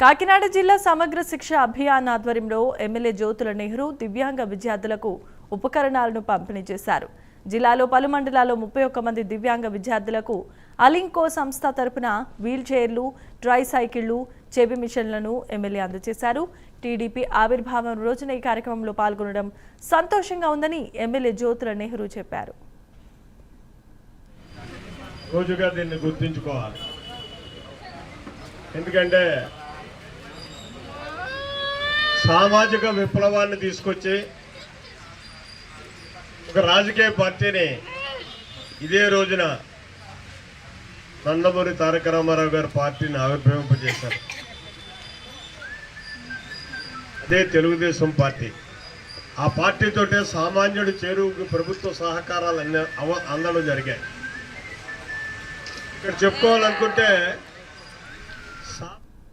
కాకినాడ జిల్లా సమగ్ర శిక్ష అభియాన్ ఆధ్వర్యంలో ఎమ్మెల్యే జ్యోతుల నెహ్రూ దివ్యాంగ విద్యార్థులకు ఉపకరణాలను పంపిణీ చేశారు. జిల్లాలో పలు మండలాల్లో ముప్పై ఒక్క మంది దివ్యాంగ విద్యార్థులకు అలింకో సంస్థ తరపున వీల్ చైర్లు డ్రై సైకిళ్ళు చెవి మిషన్లను ఎమ్మెల్యే అందజేశారు. టీడీపీ ఆవిర్భావం రోజున ఈ కార్యక్రమంలో పాల్గొనడం సంతోషంగా ఉందని ఎమ్మెల్యే జ్యోతుల నెహ్రూ చెప్పారు. రోజుగా దీన్ని గుర్తుంచుకోవాలి. ఎందుకంటే సామాజిక విప్లవాన్ని తీసుకొచ్చి ఒక రాజకీయ పార్టీని ఇదే రోజున నందమూరి తారక రామారావు గారి పార్టీని ఆవిర్భవింపజేశారు. అదే తెలుగుదేశం పార్టీ. ఆ పార్టీతోటే సామాన్యుడి చేరువుకి ప్రభుత్వ సహకారాలు అన్ని అవ- అందడం జరిగాయి. ఇక్కడ చెప్పుకోవాలనుకుంటే సా-